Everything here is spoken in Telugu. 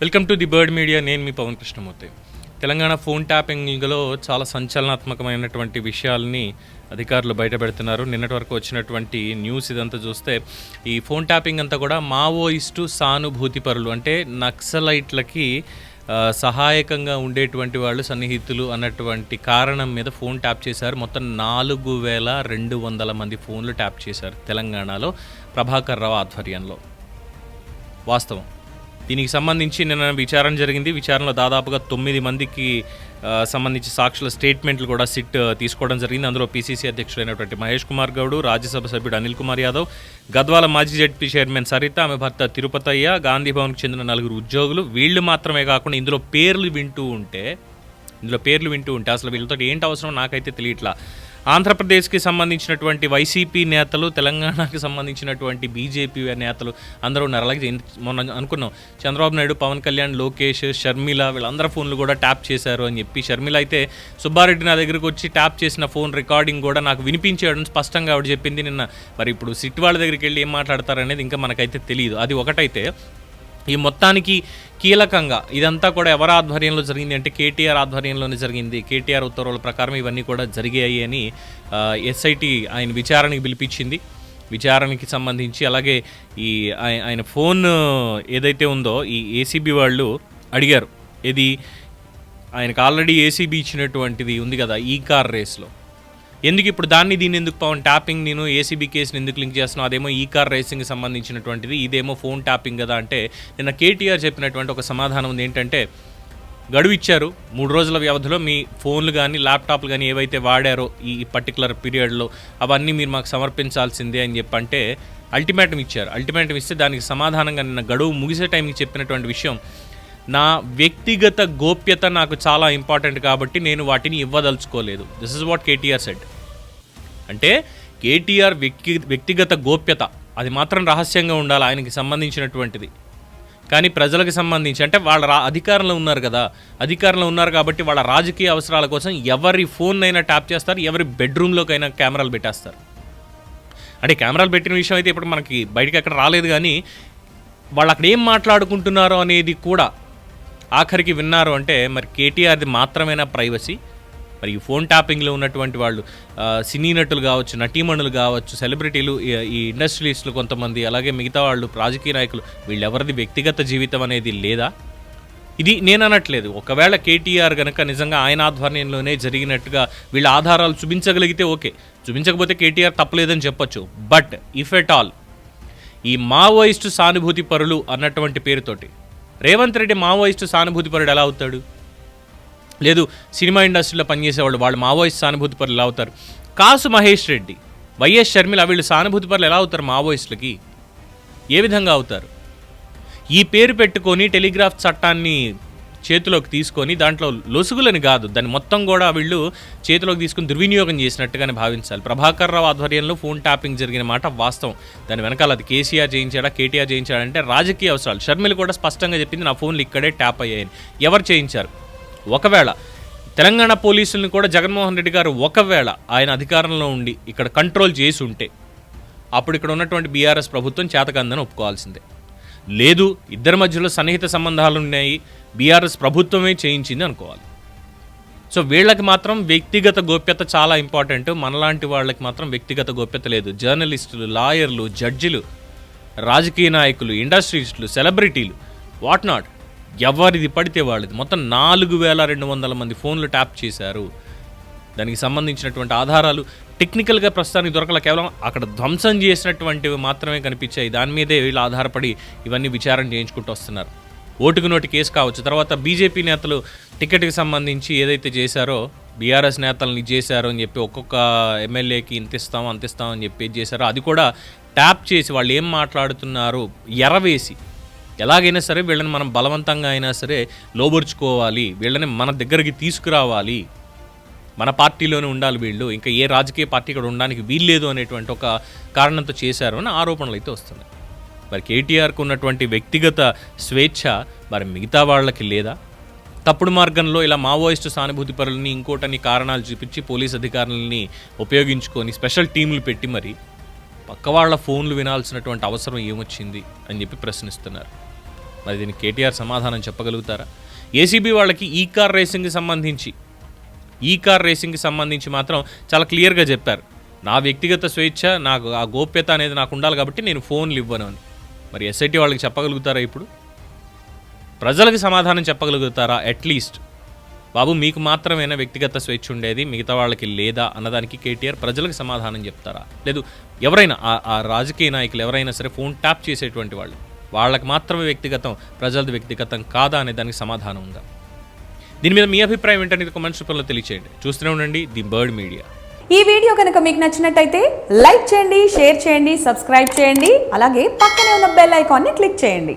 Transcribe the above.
Welcome to the bird media. నేను మీ పవన్ కృష్ణమూర్తి. తెలంగాణ ఫోన్ ట్యాపింగ్లో చాలా సంచలనాత్మకమైనటువంటి విషయాల్ని అధికారులు బయటపెడుతున్నారు. నిన్నటి వరకు వచ్చినటువంటి న్యూస్ ఇదంతా చూస్తే ఈ ఫోన్ ట్యాపింగ్ అంతా కూడా మావోయిస్టు సానుభూతి పరులు అంటే నక్సలైట్లకి సహాయకంగా ఉండేటువంటి వాళ్ళు సన్నిహితులు అన్నటువంటి కారణం మీద ఫోన్ ట్యాప్ చేశారు. మొత్తం నాలుగు వేల రెండు వందల మంది ఫోన్లు ట్యాప్ చేశారు తెలంగాణలో. ప్రభాకర్ రావు ఆధ్వర్యంలో. వాస్తవం. దీనికి సంబంధించి నిన్న విచారణ జరిగింది. విచారణలో దాదాపుగా తొమ్మిది మందికి సంబంధించి సాక్షుల స్టేట్మెంట్లు కూడా సిట్ తీసుకోవడం జరిగింది. అందులో పీసీసీ అధ్యక్షుడైనటువంటి మహేష్ కుమార్ గౌడ్ రాజ్యసభ సభ్యుడు అనిల్ కుమార్ యాదవ్ గద్వాల మాజీ జడ్పీ చైర్మన్ సరిత ఆమె భర్త తిరుపతయ్య గాంధీ భవన్కి చెందిన నలుగురు ఉద్యోగులు. వీళ్ళు మాత్రమే కాకుండా ఇందులో పేర్లు వింటూ ఉంటే ఇందులో పేర్లు వింటూ ఉంటే అసలు వీళ్ళతో ఏంటి అవసరం? నాకైతే తెలియట్లా. ఆంధ్రప్రదేశ్కి సంబంధించినటువంటి వైసీపీ నేతలు తెలంగాణకి సంబంధించినటువంటి బీజేపీ నేతలు అందరూ ఉన్నారు. అలాగే మొన్న అనుకున్నాం చంద్రబాబు నాయుడు పవన్ కళ్యాణ్ లోకేష్ షర్మిల వీళ్ళందరి ఫోన్లు కూడా ట్యాప్ చేశారు అని చెప్పి షర్మిల అయితే సుబ్బారెడ్డి నా దగ్గరికి వచ్చి ట్యాప్ చేసిన ఫోన్ రికార్డింగ్ కూడా నాకు వినిపించేయడం స్పష్టంగా ఆవిడ చెప్పింది నిన్న. మరి ఇప్పుడు సిట్ వాళ్ళ దగ్గరికి వెళ్ళి ఏం మాట్లాడతారనేది ఇంకా మనకైతే తెలియదు. అది ఒకటైతే ఈ మొత్తానికి కీలకంగా ఇదంతా కూడా ఎవరి ఆధ్వర్యంలో జరిగింది అంటే కేటీఆర్ ఆధ్వర్యంలోనే జరిగింది. కేటీఆర్ ఉత్తర్వుల ప్రకారం ఇవన్నీ కూడా జరిగాయి అని ఎస్ఐటి ఆయన విచారణకి పిలిపించింది. విచారణకి సంబంధించి అలాగే ఈ ఆయ- ఆయన ఫోన్ ఏదైతే ఉందో ఈ ఏసీబీ వాళ్ళు అడిగారు. ఇది ఆయనకు ఆల్రెడీ ఏసీబీ ఇచ్చినటువంటిది ఉంది కదా ఈ కార్ రేస్లో. ఎందుకు ఇప్పుడు దాన్ని దీన్ని ఎందుకు పవన్ ట్యాపింగ్ నేను ఏసీబీ కేసుని ఎందుకు లింక్ చేస్తున్నావు? అదేమో ఈ కార్ రేసింగ్ సంబంధించినటువంటిది ఇదేమో ఫోన్ ట్యాపింగ్ కదా అంటే నిన్న కేటీఆర్ చెప్పినటువంటి ఒక సమాధానం ఉంది ఏంటంటే గడువు ఇచ్చారు మూడు రోజుల వ్యవధిలో మీ ఫోన్లు కానీ ల్యాప్టాప్లు కానీ ఏవైతే వాడారో ఈ పర్టికులర్ పీరియడ్లో అవన్నీ మీరు మాకు సమర్పించాల్సిందే అని చెప్పి అంటే అల్టిమేటం ఇచ్చారు. అల్టిమేటం ఇస్తే దానికి సమాధానంగా నిన్న గడువు ముగిసే టైంకి చెప్పినటువంటి విషయం నా వ్యక్తిగత గోప్యత నాకు చాలా ఇంపార్టెంట్ కాబట్టి నేను వాటిని ఇవ్వదలుచుకోలేదు. This is what KTR said అంటే కేటీఆర్ వ్యక్తి వ్యక్తిగత గోప్యత అది మాత్రం రహస్యంగా ఉండాలి ఆయనకి సంబంధించినటువంటిది. కానీ ప్రజలకు సంబంధించి అంటే వాళ్ళ రా అధికారంలో ఉన్నారు కదా అధికారంలో ఉన్నారు కాబట్టి వాళ్ళ రాజకీయ అవసరాల కోసం ఎవరి ఫోన్ అయినా ట్యాప్ చేస్తారు ఎవరి బెడ్రూమ్లోకైనా కెమెరాలు పెట్టేస్తారు. అంటే కెమెరాలు పెట్టిన విషయం అయితే ఇప్పుడు మనకి బయటకి ఎక్కడ రాలేదు కానీ వాళ్ళు అక్కడ ఏం మాట్లాడుకుంటున్నారో అనేది కూడా ఆఖరికి విన్నారు అంటే మరి కేటీఆర్ది మాత్రమేనా ప్రైవసీ? మరి ఈ ఫోన్ ట్యాపింగ్లో ఉన్నటువంటి వాళ్ళు సినీ నటులు కావచ్చు నటీమణులు కావచ్చు సెలబ్రిటీలు ఈ- ఈ ఇండస్ట్రియలిస్టులు కొంతమంది అలాగే మిగతా వాళ్ళు రాజకీయ నాయకులు వీళ్ళెవరిది వ్యక్తిగత జీవితం అనేది లేదా? ఇది నేను అనట్లేదు. ఒకవేళ కేటీఆర్ గనక నిజంగా ఆయన ఆధ్వర్యంలోనే జరిగినట్టుగా వీళ్ళ ఆధారాలు చూపించగలిగితే ఓకే. చూపించకపోతే కేటీఆర్ తప్పలేదని చెప్పొచ్చు. బట్ ఇఫ్ ఎట్ ఆల్ ఈ మావోయిస్టు సానుభూతి పరులు అన్నటువంటి పేరుతోటి రేవంత్ రెడ్డి మావోయిస్టు సానుభూతి పరుడు ఎలా అవుతాడు? లేదు సినిమా ఇండస్ట్రీలో పనిచేసేవాళ్ళు వాళ్ళు మావోయిస్ట్ సానుభూతి పరులు ఎలా అవుతారు? కాసు మహేష్ రెడ్డి వైఎస్ షర్మిల వీళ్ళు సానుభూతి పరులు ఎలా అవుతారు మావోయిస్టులకి? ఏ విధంగా అవుతారు? ఈ పేరు పెట్టుకొని టెలిగ్రాఫ్ చట్టాన్ని చేతిలోకి తీసుకొని దాంట్లో లొసుగులని కాదు దాన్ని మొత్తం కూడా వీళ్ళు చేతిలోకి తీసుకుని దుర్వినియోగం చేసినట్టుగానే భావించాలి. ప్రభాకర్ రావు ఆధ్వర్యంలో ఫోన్ ట్యాపింగ్ జరిగిన మాట వాస్తవం. దాని వెనకాల అది కేసీఆర్ చేయించాడా కేటీఆర్ చేయించాడంటే రాజకీయ అవసరాలు. షర్మిలు కూడా స్పష్టంగా చెప్పింది నా ఫోన్లు ఇక్కడే ట్యాప్ అయ్యాయని. ఎవరు చేయించారు? ఒకవేళ తెలంగాణ పోలీసులను కూడా జగన్మోహన్ రెడ్డి గారు ఒకవేళ ఆయన అధికారంలో ఉండి ఇక్కడ కంట్రోల్ చేసి ఉంటే అప్పుడు ఇక్కడ ఉన్నటువంటి బీఆర్ఎస్ ప్రభుత్వం చేతకందని ఒప్పుకోవాల్సిందే. లేదు ఇద్దరి మధ్యలో సన్నిహిత సంబంధాలు ఉన్నాయి బీఆర్ఎస్ ప్రభుత్వమే చేయించింది అనుకోవాలి. సో వీళ్ళకి మాత్రం వ్యక్తిగత గోప్యత చాలా ఇంపార్టెంట్. మనలాంటి వాళ్ళకి మాత్రం వ్యక్తిగత గోప్యత లేదు. జర్నలిస్టులు లాయర్లు జడ్జిలు రాజకీయ నాయకులు ఇండస్ట్రీస్టులు సెలబ్రిటీలు వాట్ నాట్. ఎవరిది పడితే వాళ్ళది. మొత్తం నాలుగు వేల రెండు వందల మంది ఫోన్లు ట్యాప్ చేశారు. దానికి సంబంధించినటువంటి ఆధారాలు టెక్నికల్గా ప్రస్తుతానికి దొరకల కేవలం అక్కడ ధ్వంసం చేసినటువంటివి మాత్రమే కనిపించాయి. దాని మీదే వీళ్ళు ఆధారపడి ఇవన్నీ విచారణ చేయించుకుంటూ వస్తున్నారు. ఓటుకు నోటి కేసు కావచ్చు. తర్వాత బీజేపీ నేతలు టికెట్కి సంబంధించి ఏదైతే చేశారో బీఆర్ఎస్ నేతలను ఇది అని చెప్పి ఒక్కొక్క ఎమ్మెల్యేకి ఇంత ఇస్తాం అంత ఇస్తాం అని చెప్పి చేశారో అది కూడా ట్యాప్ చేసి వాళ్ళు ఏం మాట్లాడుతున్నారు ఎరవేసి ఎలాగైనా సరే వీళ్ళని మనం బలవంతంగా అయినా సరే లోబరుచుకోవాలి. వీళ్ళని మన దగ్గరికి తీసుకురావాలి. మన పార్టీలోనే ఉండాలి వీళ్ళు. ఇంకా ఏ రాజకీయ పార్టీ ఇక్కడ ఉండడానికి వీల్లేదు అనేటువంటి ఒక కారణంతో చేశారు అని ఆరోపణలు అయితే వస్తున్నాయి. మరి కేటీఆర్కు ఉన్నటువంటి వ్యక్తిగత స్వేచ్ఛ మరి మిగతా వాళ్ళకి లేదా? తప్పుడు మార్గంలో ఇలా మావోయిస్టు సానుభూతి పరులని ఇంకోటని కారణాలు చూపించి పోలీస్ అధికారులని ఉపయోగించుకొని స్పెషల్ టీంలు పెట్టి మరి పక్క వాళ్ళ ఫోన్లు వినాల్సినటువంటి అవసరం ఏమొచ్చింది అని చెప్పి ప్రశ్నిస్తున్నారు. మరి దీనికి కేటీఆర్ సమాధానం చెప్పగలుగుతారా? ఏసీబీ వాళ్ళకి ఈ కార్ రేసింగ్కి సంబంధించి ఈ కార్ రేసింగ్కి సంబంధించి మాత్రం చాలా క్లియర్గా చెప్పారు. నా వ్యక్తిగత స్వేచ్ఛ నాకు ఆ గోప్యత అనేది నాకు ఉండాలి కాబట్టి నేను ఫోన్లు ఇవ్వను అని. మరి ఎస్ఐటి వాళ్ళకి చెప్పగలుగుతారా ఇప్పుడు? ప్రజలకు సమాధానం చెప్పగలుగుతారా? అట్లీస్ట్ బాబు మీకు మాత్రమేనా వ్యక్తిగత స్వేచ్ఛ ఉండేది? మిగతా వాళ్ళకి లేదా అన్నదానికి కేటీఆర్ ప్రజలకు సమాధానం చెప్తారా? లేదు ఎవరైనా ఆ- ఆ రాజకీయ నాయకులు ఎవరైనా సరే ఫోన్ ట్యాప్ చేసేటువంటి వాళ్ళు. వాళ్ళకి మాత్రమే వ్యక్తిగతం ప్రజలది వ్యక్తిగతం కాదా అనే దానికి సమాధానం ఉందా? దీని మీద మీ అభిప్రాయం ఏంటనేది కామెంట్స్ రూపంలో తెలియచేయండి. చూస్తూనే ఉండండి ది బర్డ్ మీడియా. ఈ వీడియో కనుక మీకు నచ్చినట్టయితే లైక్ చేయండి షేర్ చేయండి సబ్స్క్రైబ్ చేయండి అలాగే పక్కనే ఉన్న బెల్ ఐకాన్ని క్లిక్ చేయండి.